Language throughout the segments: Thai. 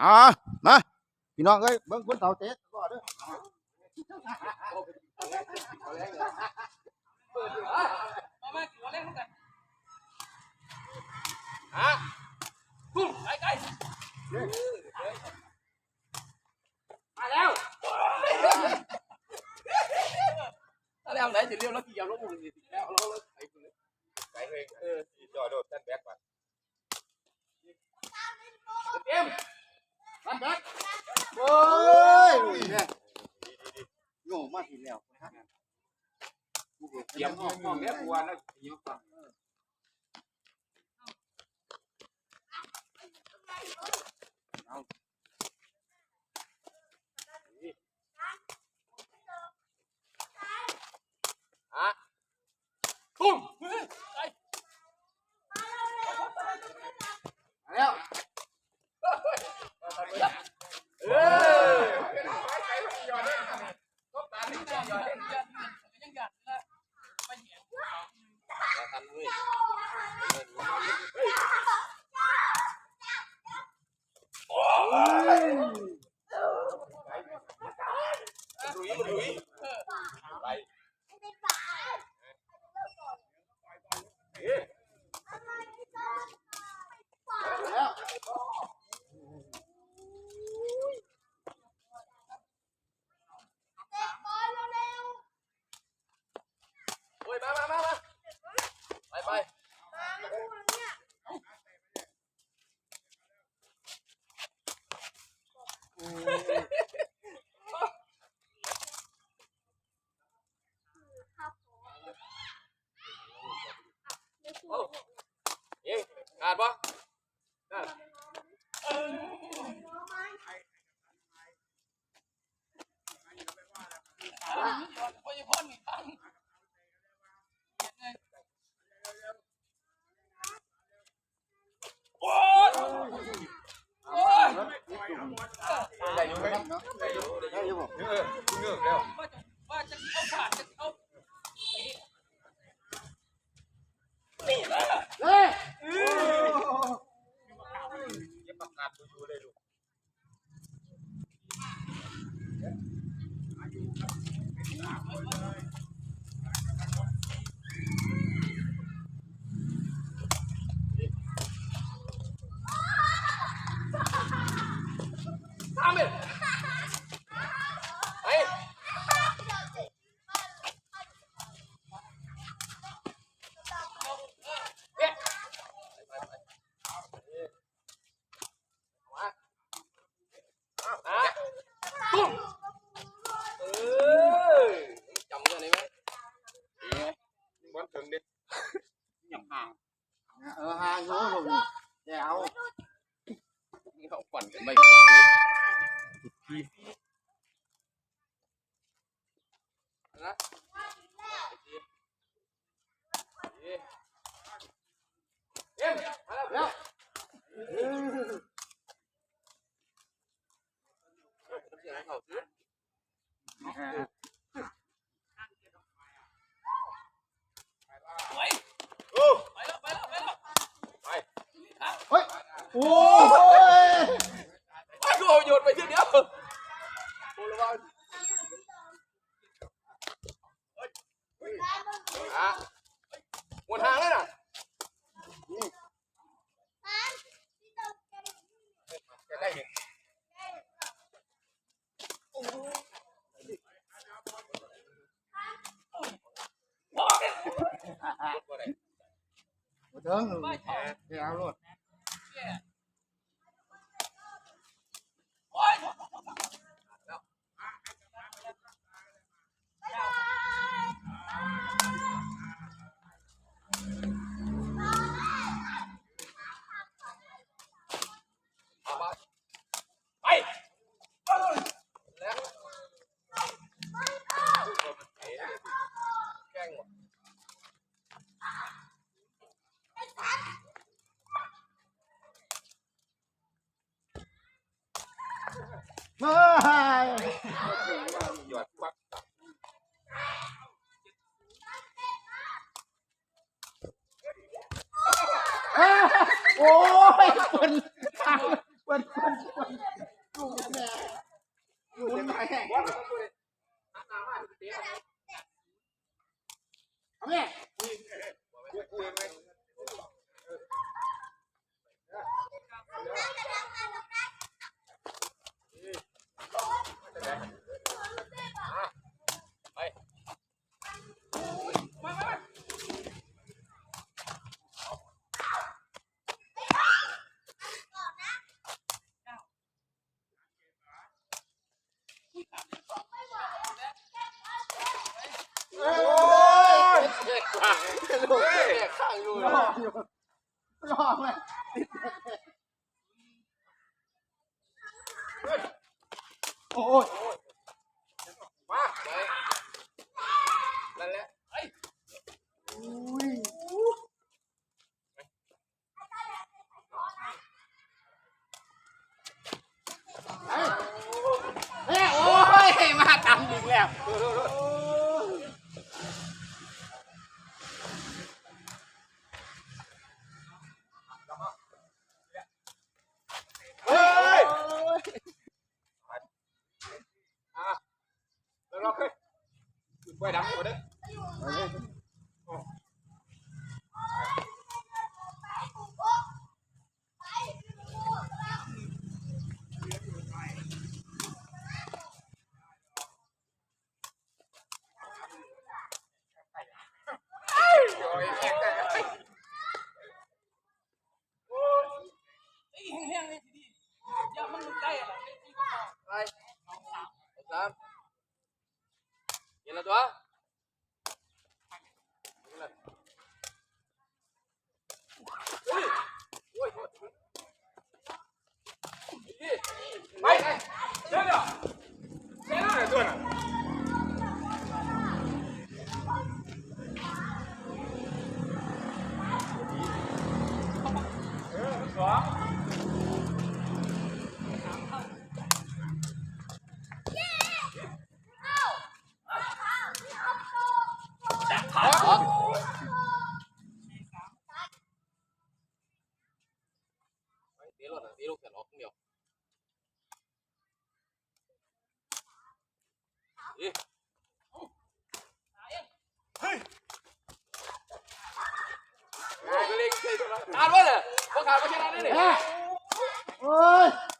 อ่ามาพี่น้องเอ้ยเบิ่งคนเสาเตะก่อนเด้อ มามากี่วันแรกกันฮะปุ๊บไปไกลมาแล้วถ้าแล้วไหนจะเรียวแล้วกี่ยามแล้วมึงสิแล้วแล้วไอ้คน ไปเองเออจอดโดดท่านแบกก่อน เอ็ม รันแบก โอ้ยเนี่ยโง่มากทีแล้วเตรียมห้องห้องเนี้ยกวนแล้วยิงฟังปุ๊บ Berdui, iya, berdui. เอานี่เขาปั่นกันไม่ปั่นนะเอ็มมาแล้ว แล้ว เสียงเขาซื้อ ไป โอ้ ไปแล้วไปแล้วไปแล้ว ไป เฮ้ยโอ้ย ไปกูโยนไปทีเดียวโอ้ระวัง อะหมดทางแล้วน่ะจะได้เห็นว้าบ่ได้บ่ถึงไม่ถอดแกเอาโล Come. Thank you. เด็กข้างลูกเด็กข้างอยู่รออยู่รอเลยโอ้ยมาไปนั่นแหละ ไฟดับหมด 没有。咦。嗯。来。嘿。我这灵。我？这？哎。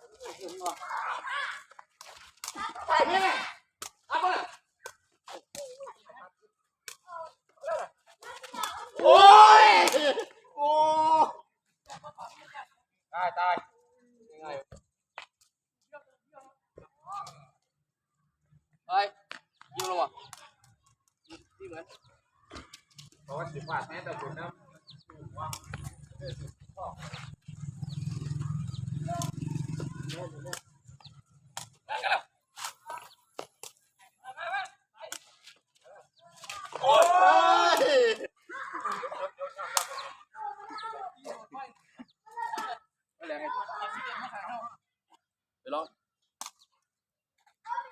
เฮ้ยยิงลงวะที่เหมือนเพราะว่าสิบบาทแม่แต่คุณนะโอ้ย